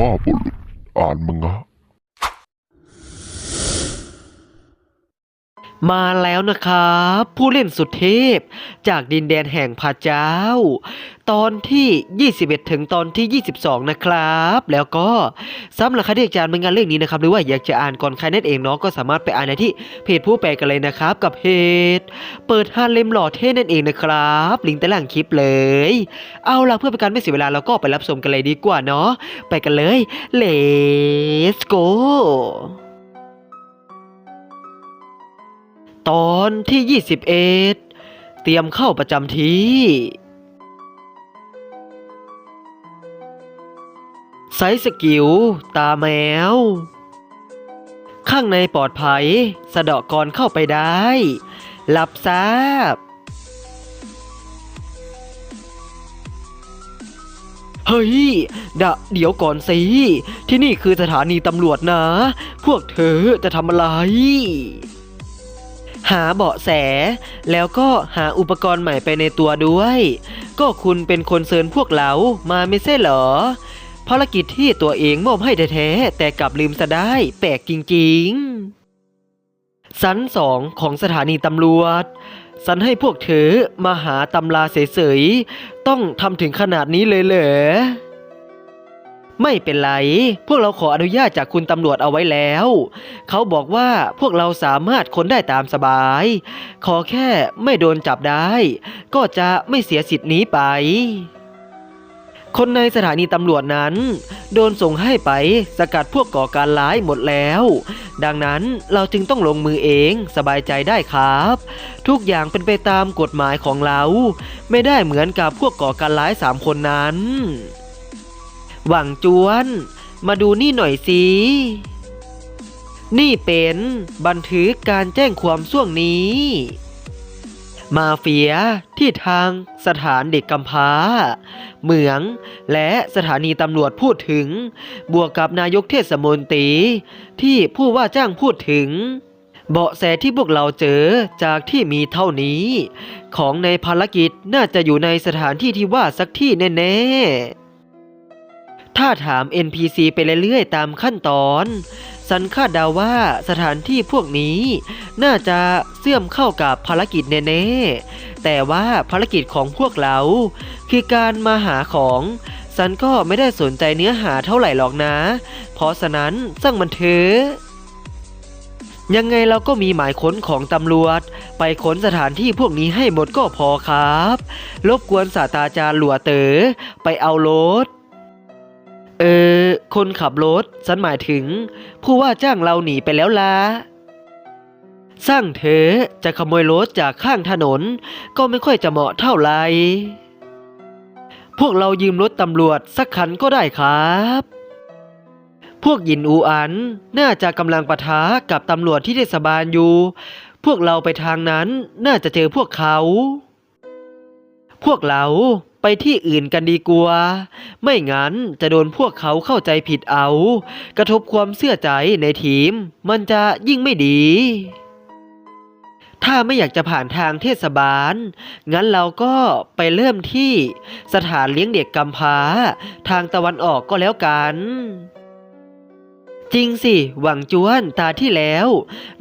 พ่อบุรุษอ่านมึงอะ มาแล้วนะครับผู้เล่นสุดเทพ จากดินแดนแห่งพระเจ้า ตอนที่ 21 ถึงตอนที่ 22 นะครับ แล้วก็สำหรับใครที่อยากจะอ่านมังงะเรื่องนี้นะครับ หรือว่าอยากจะอ่านก่อนใครนั่นเองเนาะก็สามารถไปอ่านในที่เพจผู้แปลกันเลยนะครับ กับเพจเปิดฮาเลมหล่อเท่นั่นเองนะครับ ลิงก์ใต้ล่างคลิปเลย เอาล่ะเพื่อเป็นการไม่เสียเวลาเราก็ไปรับชมกันเลยดีกว่าเนาะไปกันเลย let's go ตอนที่ 21 เตรียมเข้าประจำที่ ไซส์สกิล ตาแมว ข้างในปลอดภัย สะเดาะกรเข้าไปได้หลับทราบ เฮ้ย ดะ เดี๋ยวก่อนสิ ที่นี่คือสถานีตำรวจนะ พวกเธอจะทำอะไร หาเบาะแส แล้วก็หาอุปกรณ์ใหม่ไปในตัวด้วย ก็คุณเป็นคนเซิญพวกเรามาไม่ใช่เหรอ ภารกิจที่ตัวเองมอบให้แท้ๆแต่กลับลืมซะได้ แปลกจริงๆสันสองของสถานีตำรวจสันให้พวกเธอมาหาตำราเสยๆ ต้องทำถึงขนาดนี้เลยเหรอ ไม่เป็นไร พวกเราขออนุญาตจากคุณตำรวจเอาไว้แล้ว เขาบอกว่าพวกเราสามารถค้นได้ตามสบาย ขอแค่ไม่โดนจับได้ ก็จะไม่เสียสิทธิ์นี้ไป คนในสถานีตำรวจนั้น โดนส่งให้ไปสกัดพวกก่อการร้ายหมดแล้ว ดังนั้นเราจึงต้องลงมือเองสบายใจได้ครับ ทุกอย่างเป็นไปตามกฎหมายของเรา ไม่ได้เหมือนกับพวกก่อการร้ายสามคนนั้น หวังจวน มาดูนี่หน่อยสิ นี่เป็นบันทึกการแจ้งความช่วงนี้ มาเฟียที่ทางสถานเด็กกำพร้า เหมืองและสถานีตำรวจพูดถึง บวกกับนายกเทศมนตรีที่ผู้ว่าจ้างพูดถึงเบาะแสที่พวกเราเจอจากที่มีเท่านี้ ของในภารกิจน่าจะอยู่ในสถานที่ที่ว่าสักที่แน่ ๆ ถ้าถาม NPC ไปเรื่อยๆตามขั้นตอน สันคาดเดาว่าสถานที่พวกนี้ น่าจะเสื่อมเข้ากับภารกิจแน่ๆ แต่ว่าภารกิจของพวกเรา คือการมาหาของ สันก็ไม่ได้สนใจเนื้อหาเท่าไหร่หรอกนะ เพราะฉะนั้นสร้างมันเถอะยังไงเราก็มีหมายค้นของตำรวจ ไปค้นสถานที่พวกนี้ให้หมดก็พอครับ รบกวนศาสตราจารย์หลัวเต๋อไปเอารถ เออ คนขับรถฉันหมายถึง ผู้ว่าจ้างเราหนีไปแล้วล่ะสร้างเธอจะขโมยรถจากข้างถนน ก็ไม่ค่อยจะเหมาะเท่าไหร่พวกเรายืมรถตำรวจสักคันก็ได้ครับ พวกยินอูอันน่าจะกำลังปะทะกับตำรวจที่เทศบาลอยู่ พวกเราไปทางนั้นน่าจะเจอพวกเขา พวกเรา ไปที่อื่นกันดีกว่า ไม่งั้นจะโดนพวกเขาเข้าใจผิดเอา กระทบความเชื่อใจในทีม มันจะยิ่งไม่ดี ถ้าไม่อยากจะผ่านทางเทศบาล งั้นเราก็ไปเริ่มที่สถานเลี้ยงเด็กกำพร้า ทางตะวันออกก็แล้วกัน จริงสิ หวังจวนตาที่แล้ว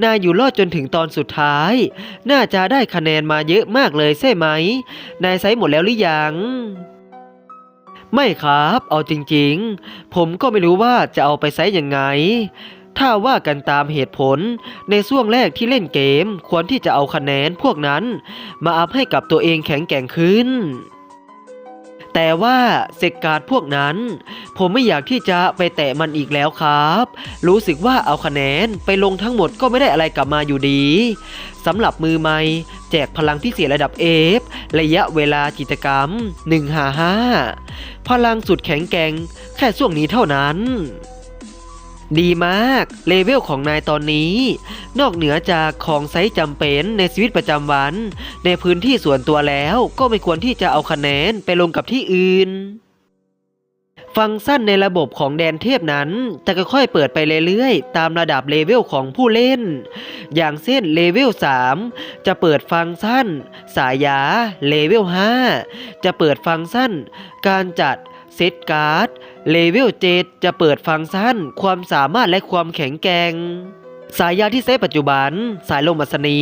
นายอยู่รอดจนถึงตอนสุดท้าย น่าจะได้คะแนนมาเยอะมากเลยใช่ไหม นายไซส์หมดแล้วหรือยังไม่ครับ เอาจริงๆ ผมก็ไม่รู้ว่าจะเอาไปไซส์ยังไง ถ้าว่ากันตามเหตุผล ในช่วงแรกที่เล่นเกม ควรที่จะเอาคะแนนพวกนั้น มาอัพให้กับตัวเองแข็งแกร่งขึ้น แต่ว่าเซกการ์ดพวกนั้น ผมไม่อยากที่จะไปแตะมันอีกแล้วครับ รู้สึกว่าเอาคะแนนไปลงทั้งหมดก็ไม่ได้อะไรกลับมาอยู่ดีสำหรับมือใหม่แจกพลังพิเศษระดับเอฟระยะเวลากิจกรรม155พลังสุดแข็งแกร่งแค่ช่วงนี้เท่านั้น ดีมาก เลเวลของนายตอนนี้ นอกเหนือจากของไซส์จำเป็นในชีวิตประจำวัน ในพื้นที่ส่วนตัวแล้วก็ไม่ควรที่จะเอาคะแนนไปลงกับที่อื่น ฟังก์ชันในระบบของแดนเทพนั้น จะค่อยๆเปิดไปเรื่อยๆ ตามระดับเลเวลของผู้เล่น อย่างเช่นเลเวล 3 จะเปิดฟังก์ชัน สายยาเลเวล 5 จะเปิดฟังก์ชัน การจัด เซตการ์ดเลเวล7จะเปิดฟังก์ชัน ความสามารถและความแข็งแกร่งสายยาที่ใช้ปัจจุบัน สายลมอัศนี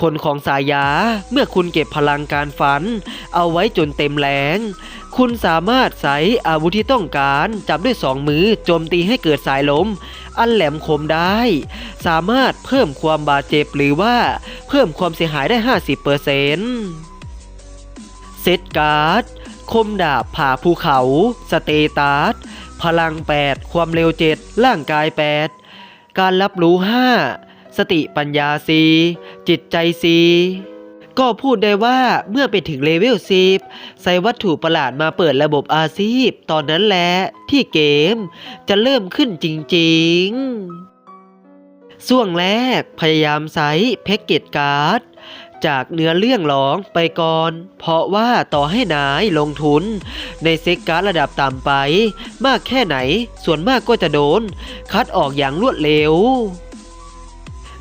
ผลของสายยาเมื่อคุณเก็บพลังการฝัน เอาไว้จนเต็มแรง คุณสามารถใช้อาวุธที่ต้องการจับด้วยสองมือโจมตีให้เกิดสายลม อันแหลมคมได้ สามารถเพิ่มความบาดเจ็บหรือว่าเพิ่มความเสียหายได้ 50%เซตการ์ด คมดาบผ่าภูเขา สเตตัส พลัง 8 ความเร็ว 7 ร่างกาย 8 การรับรู้ 5 สติปัญญา 4 จิตใจ 4ก็พูดได้ว่าเมื่อไปถึงเลเวล10ใส่วัตถุประหลาดมาเปิดระบบอาชีพ ตอนนั้นแหละที่เกมจะเริ่มขึ้นจริงๆส่วงแรกพยายามใช้แพ็กเกจการ์ด จากเนื้อเรื่องร้องไปก่อน เพราะว่าต่อให้นายลงทุน ในเซ็กการ์ดระดับต่ำไป มากแค่ไหน ส่วนมากก็จะโดน คัดออกอย่างรวดเร็ว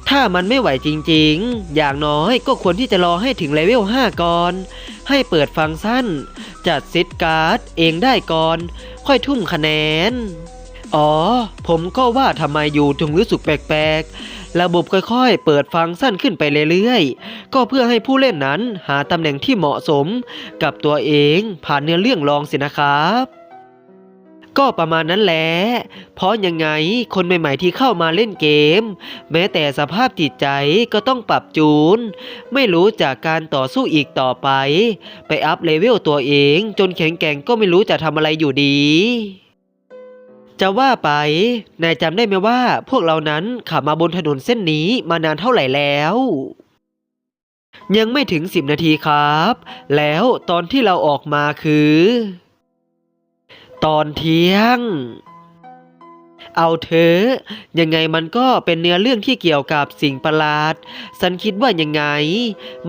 ถ้ามันไม่ไหวจริงๆ อย่างน้อยก็ควรที่จะรอให้ถึงเลเวล 5 ก่อน ให้เปิดฟังก์ชัน จัดเซตการ์ดเองได้ก่อน ค่อยทุ่มคะแนนอ๋อ ผมก็ว่าทำไมอยู่ถึงรู้สึกแปลกๆ ระบบค่อยๆ เปิดฟังก์ชันขึ้นไปเรื่อยๆ ก็เพื่อให้ผู้เล่นนั้นหาตำแหน่งที่เหมาะสมกับตัวเองผ่านเนื้อเรื่องรองสินะครับก็ประมาณนั้นแหละ เพราะยังไงคนใหม่ ๆ ที่เข้ามาเล่นเกม แม้แต่สภาพจิตใจก็ต้องปรับจูน ไม่รู้จากการต่อสู้อีกต่อไป ไปอัพเลเวลตัวเอง จนแข็งแกร่งก็ไม่รู้จะทำอะไรอยู่ดี จะว่าไป นายจำได้ไหมว่าพวกเรานั้นขับมาบนถนนเส้นนี้มานานเท่าไหร่แล้ว ยังไม่ถึงสิบนาทีครับ แล้วตอนที่เราออกมาคือ ตอนเที่ยง เอาเถอะยังไงมันก็เป็นเนื้อเรื่องที่เกี่ยวกับสิ่งประหลาด ฉันคิดว่ายังไง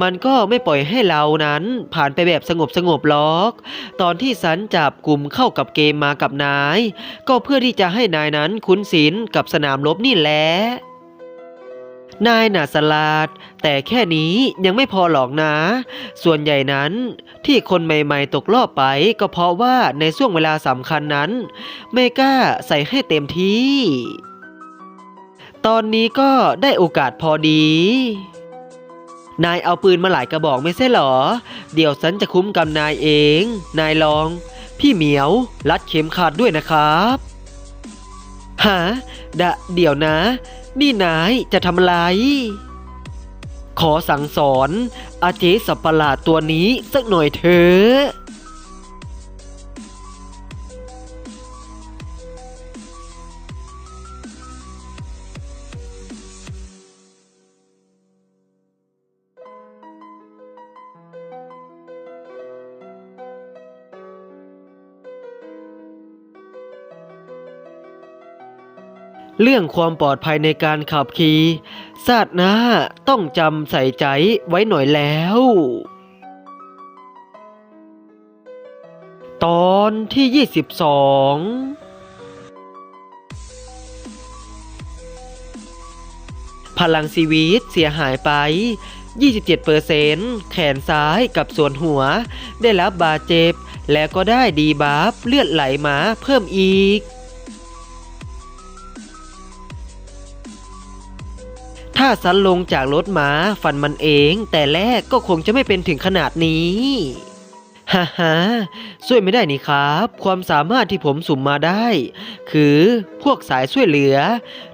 มันก็ไม่ปล่อยให้เรานั้นผ่านไปแบบสงบสงบหรอก ตอนที่ฉันจับกลุ่มเข้ากับเกมมากับนาย ก็เพื่อที่จะให้นายนั้นคุ้นศีลกับสนามรบนี่แหละ นายน่ะสลาด แต่แค่นี้ยังไม่พอหรอกนะ ส่วนใหญ่นั้นที่คนใหม่ๆตกรอบไปก็เพราะว่าในช่วงเวลาสำคัญนั้น ไม่กล้าใส่ให้เต็มที่ ตอนนี้ก็ได้โอกาสพอดี นายเอาปืนมาหลายกระบอกไม่ใช่หรอ เดี๋ยวฉันจะคุ้มกับนายเอง นายลอง พี่เหมียวรัดเข็มขัดด้วยนะครับฮะดะเดี๋ยวนะ นี่นายจะทำอะไร ขอสั่งสอนอาเจสับประหลาดตัวนี้สักหน่อยเถอะ เรื่องความปลอดภัยในการขับขี่ศาสตร์น้าต้องจำใส่ใจไว้หน่อยแล้ว ตอนที่ 22 พลังชีวิตเสียหายไป 27%แขนซ้ายกับส่วนหัว ได้รับบาดเจ็บ และก็ได้ดีบัฟเลือดไหลมาเพิ่มอีก ถ้าสันลงจากรถม้าฟันมันเอง แต่แรกก็คงจะไม่เป็นถึงขนาดนี้ฮ่าฮ่าช่วยไม่ได้นี่ครับ ความสามารถที่ผมสุ่มมาได้ คือพวกสายช่วยเหลือ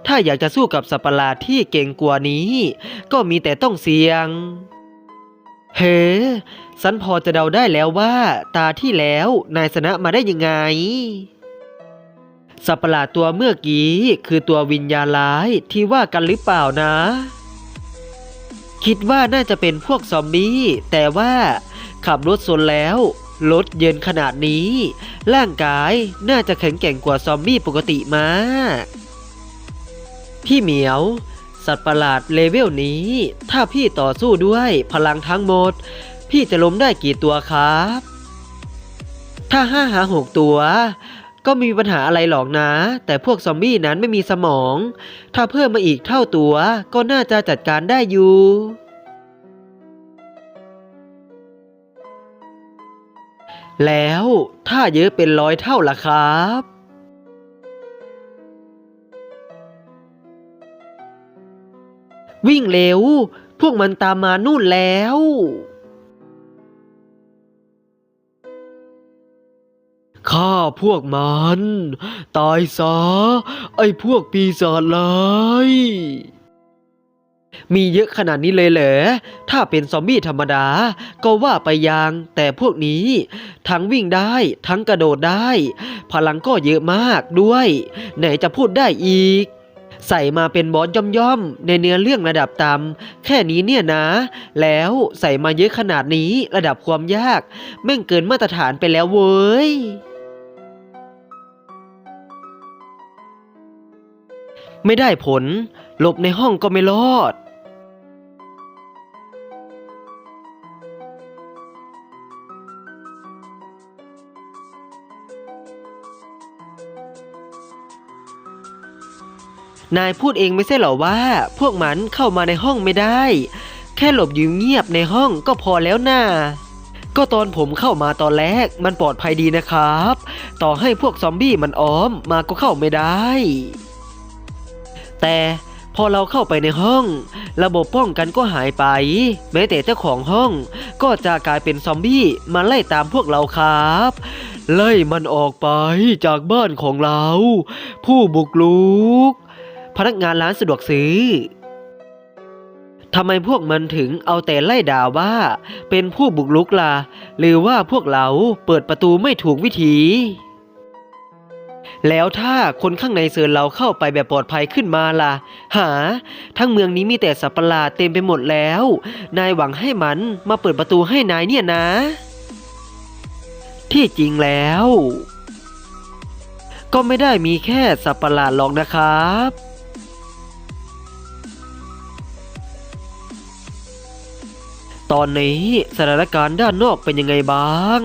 ถ้าอยากจะสู้กับสัปหลาดที่เก่งกว่านี้ ก็มีแต่ต้องเสี่ยง เฮ้สันพอจะเดาได้แล้วว่า ตาที่แล้วนายชนะมาได้ยังไง สัตว์ประหลาดตัวเมื่อกี้คือตัววิญญาร้ายที่ว่ากันหรือเปล่านะ คิดว่าน่าจะเป็นพวกซอมบี้แต่ว่าขับรถสนแล้วรถเย็นขนาดนี้ ร่างกายน่าจะแข็งแกร่งกว่าซอมบี้ปกติมากพี่เหมียว สัตว์ประหลาดเลเวลนี้ ถ้าพี่ต่อสู้ด้วยพลังทั้งหมด พี่จะล้มได้กี่ตัวครับ ถ้าห้าหาหกตัว ก็มีปัญหาอะไรหรอกนะ แต่พวกซอมบี้นั้นไม่มีสมอง ถ้าเพิ่มมาอีกเท่าตัว ก็น่าจะจัดการได้อยู่แล้วถ้าเยอะเป็นร้อยเท่าล่ะครับ วิ่งเร็ว พวกมันตามมานู่นแล้ว ข้าพวกมัน ตายซะไอ้พวกปีศาจร้ายมีเยอะขนาดนี้เลยเหรอ ถ้าเป็นซอมบี้ธรรมดา ก็ว่าไปยังแต่พวกนี้ ทั้งวิ่งได้ ทั้งกระโดดได้ พลังก็เยอะมากด้วย ไหนจะพูดได้อีก ใส่มาเป็นบอสย่อมๆ ในเนื้อเรื่องระดับต่ำแค่นี้เนี่ยนะ แล้วใส่มาเยอะขนาดนี้ระดับความยาก แม่งเกินมาตรฐานไปแล้วเว้ย ไม่ได้ผล หลบในห้องก็ไม่รอด นายพูดเองไม่ใช่เหรอว่า พวกมันเข้ามาในห้องไม่ได้ แค่หลบอยู่เงียบในห้องก็พอแล้วน่าก็ตอนผมเข้ามาตอนแรกมันปลอดภัยดีนะครับ ต่อให้พวกซอมบี้มันอ้อมมาก็เข้าไม่ได้ แต่พอเราเข้าไปในห้อง ระบบป้องกันก็หายไป แม้แต่เจ้าของห้อง ก็จะกลายเป็นซอมบี้มาไล่ตามพวกเราครับ ไล่มันออกไปจากบ้านของเรา ผู้บุกรุก พนักงานร้านสะดวกซื้อทำไมพวกมันถึงเอาแต่ไล่ด่าว่า เป็นผู้บุกรุกล่ะหรือว่าพวกเราเปิดประตูไม่ถูกวิธี แล้วถ้าคนข้างในเซิร์นเราเข้าไปแบบปลอดภัยขึ้นมาล่ะ หา ทั้งเมืองนี้มีแต่สัตว์ประหลาดเต็มไปหมดแล้ว นายหวังให้มันมาเปิดประตูให้นายเนี่ยนะ ที่จริงแล้ว ก็ไม่ได้มีแค่สัตว์ประหลาดหรอกนะครับตอนนี้สถานการณ์ด้านนอกเป็นยังไงบ้าง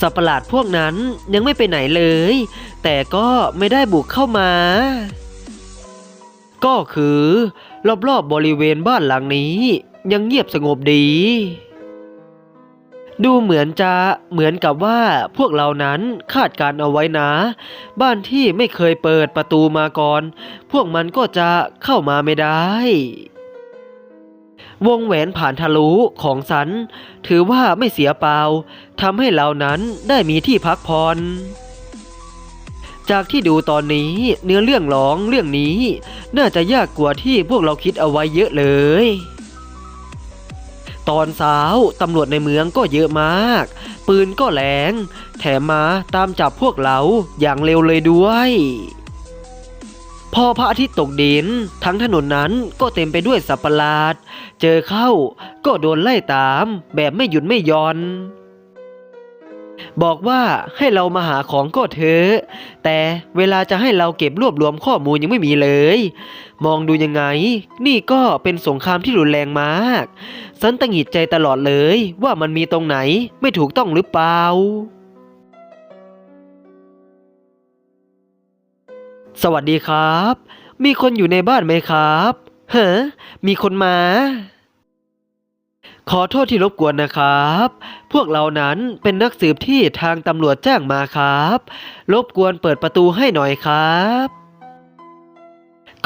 สัตว์ประหลาดพวกนั้นยังไม่ไปไหนเลย แต่ก็ไม่ได้บุกเข้ามา ก็คือ รอบๆบบริเวณบ้านหลังนี้ ยังเงียบสงบดี ดูเหมือนจะเหมือนกับว่าพวกเรานั้นคาดการเอาไว้นะ บ้านที่ไม่เคยเปิดประตูมาก่อน พวกมันก็จะเข้ามาไม่ได้ วงแหวนผ่านทะลุของสัน ถือว่าไม่เสียเปล่าทำให้เรานั้นได้มีที่พักผ่อนจากที่ดูตอนนี้เนื้อเรื่องร้องเรื่องนี้ น่าจะยากกว่าที่พวกเราคิดเอาไว้เยอะเลย ตอนเช้าตำรวจในเมืองก็เยอะมาก ปืนก็แรงแถมมาตามจับพวกเราอย่างเร็วเลยด้วย พอพระอาทิตย์ตกดิน ทั้งถนนนั้นก็เต็มไปด้วยสัตว์ประหลาด เจอเข้าก็โดนไล่ตามแบบไม่หยุดไม่ย่อน บอกว่าให้เรามาหาของก็เถอะแต่เวลาจะให้เราเก็บรวบรวมข้อมูลยังไม่มีเลย มองดูยังไง นี่ก็เป็นสงครามที่รุนแรงมาก สันตังหิดใจตลอดเลยว่ามันมีตรงไหนไม่ถูกต้องหรือเปล่า สวัสดีครับ มีคนอยู่ในบ้านไหมครับเฮ้มีคนมา ขอโทษที่รบกวนนะครับ พวกเรานั้นเป็นนักสืบที่ทางตำรวจแจ้งมาครับ รบกวนเปิดประตูให้หน่อยครับ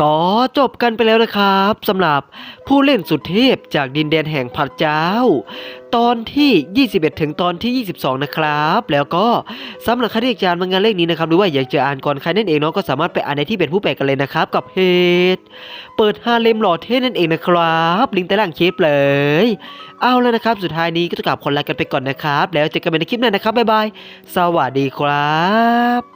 ก็จบกันไปแล้วนะครับสำหรับผู้เล่นสุดเทพจากดินแดนแห่งผัดเจ้า ตอนที่ 21 ถึงตอนที่ 22 นะครับ แล้วก็สำหรับใครที่อยากจะอ่านมังงานเล่มนี้นะครับหรือว่าอยากจะอ่านก่อนใครนั่นเองเนาะก็สามารถไปอ่านในที่เป็นผู้แปลกันเลยนะครับ กับเพจเปิดฮาเลมหล่อเท่นั่นเองนะครับ ลิงก์ใต้ล่างคลิปเลย เอาแล้วนะครับ สุดท้ายนี้ก็จะกลับคนลากันไปก่อนนะครับ แล้วเจอกันใหม่ในคลิปหน้านะครับบ๊ายบายสวัสดีครับ